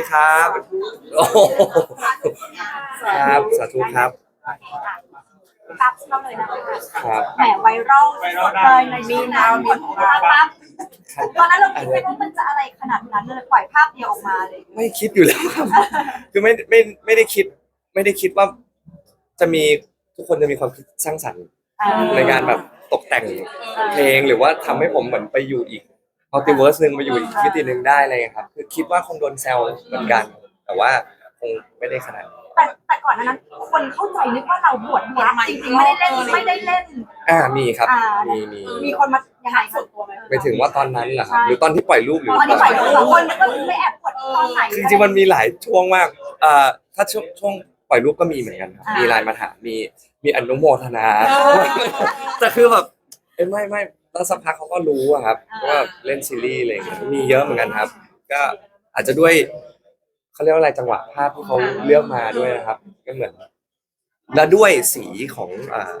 ดีครับโอ้โหครับสาธุครับ ปั๊บเข้าเลยนะคะครับ แหมไวรัลสุดเลยในมีนามีของเราปั๊บตอนนั้นเราคิดไหมว่ามันจะอะไรขนาดนั้นเลยปล่อยภาพเดียวออกมาเลยไม่คิดอยู่แล้วครับ คือไม่ไม่ไม่ได้คิด ไม่ได้คิดว่าจะมีทุกคนจะมีความคิดสร้างสรรค์ในการแบบตกแต่งเพลงหรือว่าทำให้ผมเหมือนไปอยู่อีก มัลติเวิร์สหนึ่งไปอยู่อีกมิติหนึ่งได้อะไรอย่างเลยครับ คือคิดว่าคงโดนแซวเหมือนกัน แต่ว่าคงไม่ได้ขนาดนั้นแต่แต่ก่อนนั้น คนเข้าใจนึกว่าเราบวชพระจริงๆไม่ได้เล่นไม่ได้เล่น อ่ามีครับอ่ามีมีมีคนมายังไงส่วนตัวไหมไปถึงว่าตอนนั้นเหรอครับหรือตอนที่ปล่อยรูปหรือตอนที่ปล่อยสองคนก็ไม่แอบกดตอนไหนจริงๆมันมีหลายช่วงมากเอ่อถ้าช่วงช่วงปล่อยรูปก็มีเหมือนกันครับอ่ามีมีไลน์มาถามมีมีอนุโมทนาแต่คือแบบเอ้ยไม่ไม่ แล้วสักพักเขาก็รู้อะครับว่าเล่นซีรีส์อะไรอย่างเงี้ยมีเยอะเหมือนกันครับ ก็อาจจะด้วยเขาเรียกว่าอะไรจังหวะภาพที่เขาเลือกมาด้วยนะครับ ก็เหมือน แล้วด้วยสีของอ่า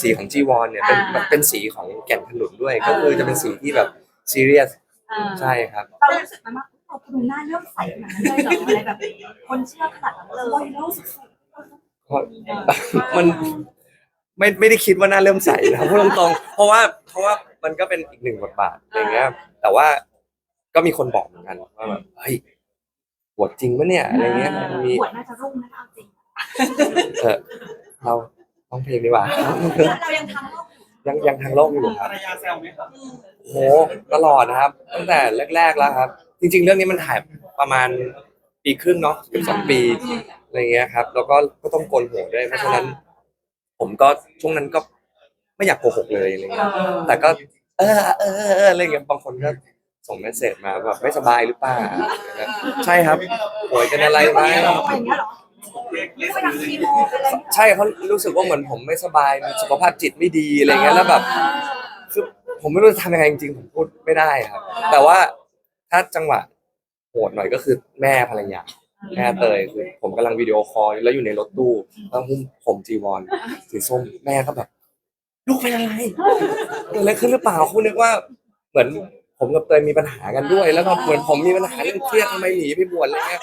สีของจีวรเนี่ยเป็นเป็นสีของแก่นขนุนด้วย ก็คือจะเป็นสีที่แบบซีเรียสใช่ครับ เรารู้สึกไหมว่าเราดูหน้าเริ่มใสขนาดนั้นเลยเหรออะไรแบบนี้คนเชื่อขนาดนั้นเลยรู้สึกเพราะ มันไม่ไม่ได้คิดว่าน่าเริ่มใสนะพูดตรงๆเพราะว่าเพราะว่า มันก็เป็นอีกหนึ่งบทบาทอะไรเงี้ย แต่ว่าก็มีคนบอกเหมือนกันว่าแบบเฮ้ยบวชจริงปะเนี่ยอะไรเงี้ยมีบวชน่าจะรุ่งนะคะเอาจริงเออเราร้องเพลงดีกว่า เรายังทำโลกอยู่ยังยังทางโลกอยู่คภรับรรยาแซวไหมครับโหตลอดนะครับ ตั้งแต่แรกๆแล้วครับ จริง ๆ เรื่องนี้มันถ่ายประมาณปีครึ่งเนาะเกือบสองปีอะไรเงี้ยครับ แล้วก็ก็ต้องโกนหัวด้วยเพราะฉะนั้น ผมก็ช่วงนั้นก็ไม่อยากโกหกเลยอะไรเงี้ย แต่ก็ เออเออเออเอออะไรเงี้ยบางคนก็ส่งเมสเซจมาแบบไม่สบายหรือเปล่าใช่ครับป่วยเป็นอะไรไหมอย่างเงี้ยเหรอเล็กเล็กไม่ทำคีโมไปเลยใช่เขารู้สึกว่าเหมือนผมไม่สบายมีสุขภาพจิตไม่ดีอะไรเงี้ยแล้วแบบ คือผมไม่รู้จะทำยังไงจริงๆผมพูดไม่ได้ครับ แต่ว่าถ้าจังหวะโหดหน่อยก็คือแม่ภรรยาแม่เตยคือผมกำลังวิดีโอคอลแล้วอยู่ในรถตู้แล้วหุ้มผมจีวรสีส้มแม่ก็แบบ ลูกเป็นอะไรเกิดอะไรขึ้นหรือเปล่าคุณนึกว่า เหมือนผมกับเตยมีปัญหากันด้วย แล้วก็เหมือนผมมีปัญหาเรื่องเครียดทำไมหนีไปบวชอะไรเงี้ย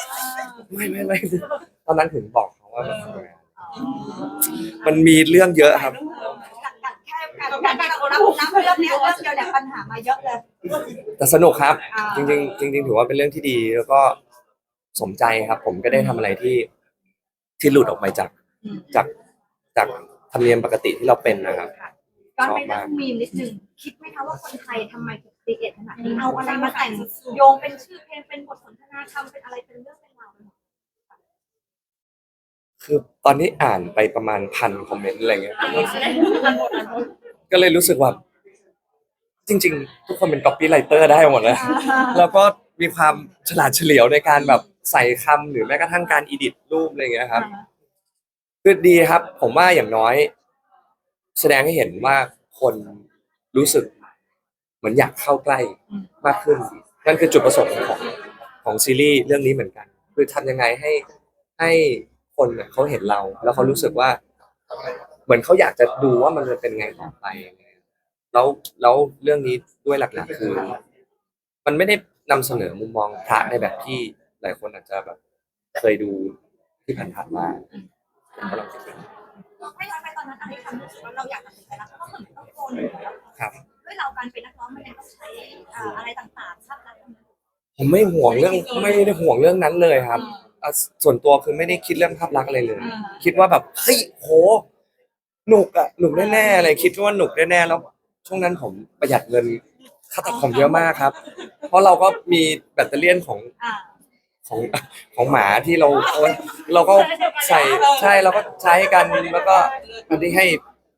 ไม่ไม่ไม่ตอนนั้นถึงบอกเขาว่าแบบมันมีเรื่องเยอะครับ กัดแค่กัดกัดเรารับรับเรื่องเนี้ยเรื่องเดียวเนี่ยปัญหามาเยอะเลย แต่สนุกครับ อ่า จริงๆจริง ๆ ถือว่าเป็นเรื่องที่ดีแล้วก็สมใจครับ ผมก็ได้ทำอะไรที่ที่หลุดออกไปจากจากจาก ธรรมเนียมปกติที่เราเป็นนะครับการไปนั่งมีมนิดนึงคิดไหมคะว่าคนไทยทำไมถึงตีเอ็ดขนาดนี้เอาอะไรมาแต่งโยงเป็นชื่อเพลงเป็นบทสนทนาคำเป็นอะไรเป็นเรื่องเป็นราวไปหมดคือตอนนี้อ่านไปประมาณพันคอมเมนต์อะไรเงี้ย ก็เลยรู้สึกว่า จริง ๆ ทุกคนเป็น copy writer ได้หมดเลย แล้วก็มีความฉลาดเฉลียวในการแบบใส่คำหรือแม้กระทั่งการอีดิทรูปอะไรเงี้ยครับ คือดีครับ ผมว่าอย่างน้อย แสดงให้เห็นว่าคนรู้สึกเหมือนอยากเข้าใกล้มากขึ้น นั่นคือจุดประสงค์ของของซีรีส์เรื่องนี้เหมือนกัน คือทำยังไงให้ให้คนเนี่ยเขาเห็นเรา แล้วเขารู้สึกว่า เหมือนเขาอยากจะดูว่ามันจะเป็นไงต่อไปอะไรเงี้ยแล้วแล้วเรื่องนี้ด้วยหลักๆคือ มันไม่ได้นำเสนอมุมมองพระในแบบที่หลายคนอาจจะแบบเคยดูที่ผ่านๆมา ผมก็ลองคิดดูไม่ย้อนไปตอนนั้นอะไรทำรู้สึกว่าเราอยากตัดสินใจแล้วก็เหมือนต้องโกนหัวแล้วครับ ด้วยเราการเป็นนักร้องมันยังต้องใช้อ่าอะไรต่างๆภาพลักษณ์ผมไม่ห่วงเรื่องไม่ได้ห่วงเรื่องนั้นเลยครับอะส่วนตัวคือไม่ได้คิดเรื่องภาพลักษณ์อะไรเลย คิดว่าแบบเฮ้ยโหหนุกอะหนุกแน่ๆอะไรคิดว่าหนุกแน่ๆแล้ว ช่วงนั้นผมประหยัดเงินค่าตัดผมเยอะมากครับ เพราะเราก็มีแบตเตอรี่ยนของ อ่า ของของหมาที่เราเอาไว้เราก็ใส่ใช่เราก็ใช้กันแล้วก็อันที่ให้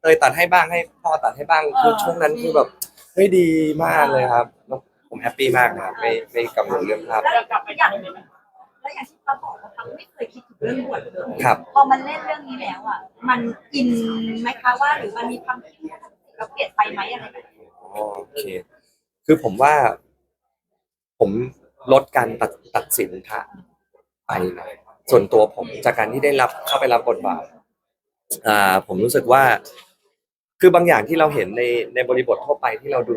เตยตัดให้บ้างให้พ่อตัดให้บ้างคือช่วงนั้นคือแบบเฮ้ยดีมากเลยครับแล้วผมแฮปปี้มากนะครับไม่ไม่กังวลเรื่องภาพแล้วอย่างแล้วอย่างที่เราบอกว่าเขาไม่เคยคิดถึงเรื่องบวชเลยครับพอมันเล่นเรื่องนี้แล้วอะมันอินไหมคะว่าหรือมันมีความคิดเราเปลี่ยนไปไหมอะไรแบบนี้อ๋อโอเค คือผมว่า ผม ลดการตัดตัดสินพระไปนะส่วนตัวผมจากการที่ได้รับเข้าไปรับบทบาทอ่าผมรู้สึกว่า คือบางอย่างที่เราเห็นในในบริบททั่วไปที่เราดู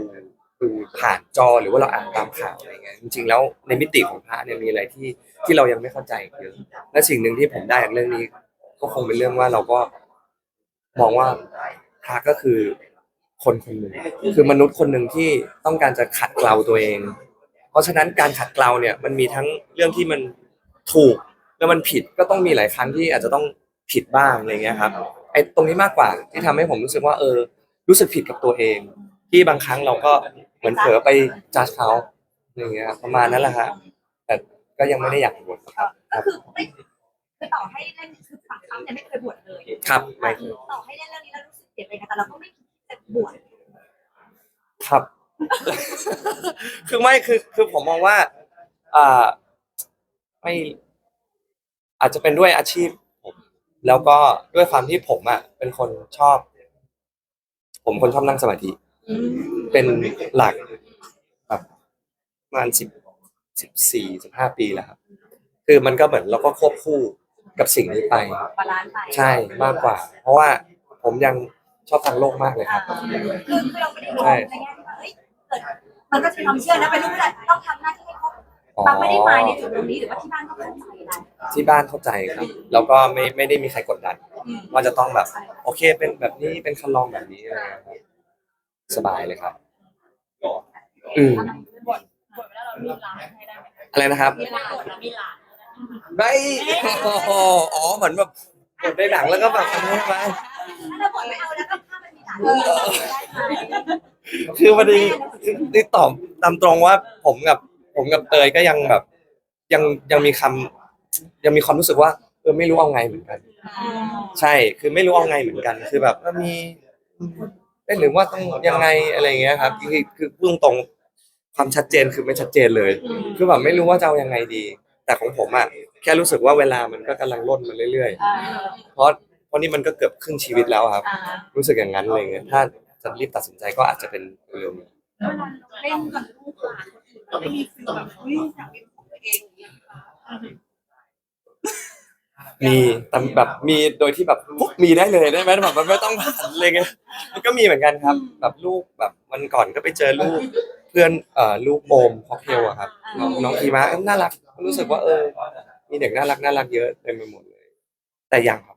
ดูผ่านจอหรือว่าเราอ่านตามข่าวอะไรเงี้ยจริงๆแล้วในมิติของพระเนี่ยมีอะไรที่ที่เรายังไม่เข้าใจเยอะและสิ่งหนึ่งที่ผมได้จากเรื่องนี้ ก็คงเป็นเรื่องว่าเราก็มองว่าพระก็คือคนคนหนึ่งคือมนุษย์คนหนึ่งที่ต้องการจะขัดเกลาตัวเอง ราะฉะนั้นการขัดเกลาเนี่ยมันมีทั้งเรื่องที่มันถูกแล้วมันผิดก็ต้องมีหลายครั้งที่อาจจะต้องผิดบ้างอะไรเงี้ยครับไอ้ตรงนี้มากกว่าที่ทำให้ผมรู้สึกว่าเออ รู้สึกผิดกับตัวเอง ที่บางครั้งเราก็เหมือนเผลอไปจัดเขาอย่างเงี้ยครับประมาณนั้นแหละฮะแต่ก็ยังไม่ได้อยากบวชครับคก็รับคือไม่คือต่อให้เล่นคือฝั่งเขาเนี่ยไม่เคยบวชเลยครับไม่เคยต่อให้เล่นเรื่องนี้แล้วรู้สึกเจ็บเองแต่เราก็ไม่คิดจะบวชครับ คือไม่คือคือผมมองว่าอ่าไม่อาจจะเป็นด้วยอาชีพผมแล้วก็ด้วยความที่ผมอะเป็นคนชอบ ผมคนชอบนั่งสมาธิเป็นหลักแบบประมาณสิบสิบสี่สิบห้าปีแล้วครับ คือมันก็เหมือนเราก็ควบคู่กับสิ่งนี้ไป บาลานซ์ไปใช่มากกว่า เพราะว่าผมยังชอบทางโลกมากเลยครับ คือคือเราไม่ได้มองในแง่ที่ ว่าเฮ้ยเกิดมันก็จะมีความเชื่อนะเป็นลูกผู้ชายต้องทำหน้าที่ให้ครบอ๋อบางไม่ได้หมายในจุดตรงนี้หรือว่าที่บ้านก็เข้าใจนะที่บ้านเข้าใจครับ แล้วก็ไม่ไม่ได้มีใครกดดันว่าจะต้องแบบ โอเคเป็นแบบนี้เป็นคันลองแบบนี้อะไรเงี้ยครับสบายเลยครับ อืมบทบทเวลาเรามีร้านให้ได้ไหมอะไรนะครับ มีร้านบทแล้วมีร้านไม่โอ้โหอ๋อเหมือนแบบกดในหนังแล้วก็แบบอันนี้มาถ้าเราบวชไม่เอาแล้วก็ถ้ามันมีหลานได้ไหม คือวันนี้นี่ตอบตามตรงว่าผมกับผมกับเตยก็ยังแบบ ยังยังมีคำยังมีความรู้สึกว่าเออไม่รู้เอาไงเหมือนกัน ใช่คือไม่รู้เอาไงเหมือนกัน คือแบบว่ามีเอ๊ะหรือว่าต้องยังไงอะไรอย่างเงี้ยครับคือคือพูดตรงๆความชัดเจนคือไม่ชัดเจนเลย คือแบบไม่รู้ว่าจะเอายังไงดี แต่ของผมอะแค่รู้สึกว่าเวลามันก็กำลังล่นมาเรื่อยๆ เพราะเพราะนี่มันก็เกือบครึ่งชีวิตแล้วครับ รู้สึกอย่างนั้นเลยเงี้ยถ้า จะรีบตัดสินใจก็อาจจะเป็นเร็วๆนี้เล่นกับลูกหลานคนอื่นก็ไม่มีฟีลแบบเฮ้ยอยากเป็นของตัวเองอย่างเงี้ยค่ะมีแต่แบบมีโดยที่แบบปุ๊บมีได้เลยได้ไหมแบบมันไม่ต้องผ่านอะไรเงี้ยมันก็มีเหมือนกันครับ แบบลูกแบบวันก่อนก็ไปเจอลูก เพื่อนเอ่อลูกโอมค็อกเทลอะครับน้องน้องทีมาเอ้ยน่ารัก รู้สึกว่าเออ มีเด็กน่ารักน่ารักเยอะเต็มไปหมดเลย แต่ยังครับ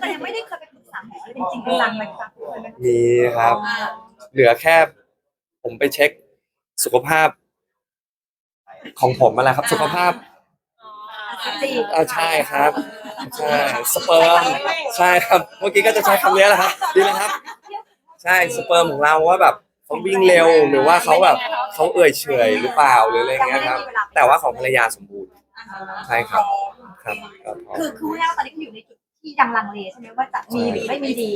แต่ยังไม่ได้เคยไปปรึกษาหมอ เลยจริงๆจังๆเลยครับมีครับ เหลือแค่ ผมไปเช็คสุขภาพ ของผมมาแล้วครับ สุขภาพจีบอ่าใช่ครับใช่สเปิร์มใช่ครับ เมื่อกี้ก็จะใช้คำนี้แหละครับดีเลยครับ ใช่สเปิร์มของเราว่าแบบเขาวิ่งเร็วหรือว่าเขาแบบเขาเอื่อยเฉอยหรือเปล่าหรืออะไรเงี้ยครับ แต่ว่าของภรรยาสมบูรณ์ใช่ครับ ครับครับคือคือแค่ว่าตอนนี้คุณอยู่ในจุด ที่ยังลังเลใช่ไหมว่าจะมีหรือไม่มีดี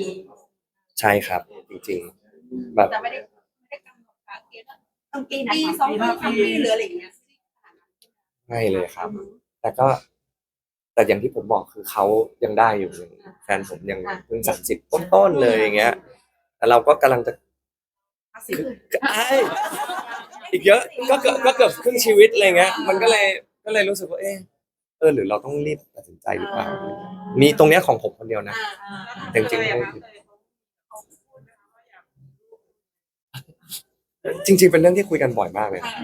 ใช่ครับ จริงๆ แบบแต่ไม่ได้ไม่ได้กำหนดการเกณฑ์ว่าต้องปีนะปีสองปีสามปีหรืออะไรอย่างเงี้ยไม่เลยครับ แต่ก็ แต่อย่างที่ผมบอกคือเขายังได้อยู่แฟนผมยังเพิ่งสามสิบต้นๆเลยอย่างเงี้ยแต่เราก็กำลังจะไอ้อีกเยอะก็เกือบก็เกือบครึ่งชีวิตอะไรเงี้ย มันก็เลยก็เลยรู้สึกว่าเออ เออหรือเราต้องรีบตัดสินใจหรือเปล่า มีตรงเนี้ยของผมคนเดียวนะ จริงๆไม่ผิดจริง ๆ เป็นเรื่องที่คุยกันบ่อยมากเลยนะ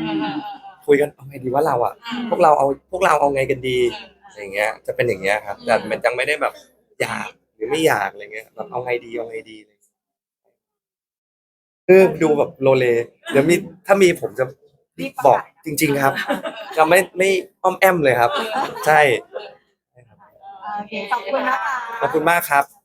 คุยกันเอาไงดีว่าเราอะ พวกเราเอาพวกเราเอาไงกันดีอย่างเงี้ย จะเป็นอย่างเงี้ยครับ แต่มันยังไม่ได้แบบอยากหรือไม่อยากอะไรเงี้ยแบบเอาไงดีเอาไงดีอะไรเงี้ยคือดูแบบโลเลเดี๋ยวมีถ้ามีผมจะ บอกจริง ๆ ครับจะไม่ไม่อ้อมแอมเลยครับ ใช่ โอเคขอบคุณนะคะ ขอบคุณมากครับ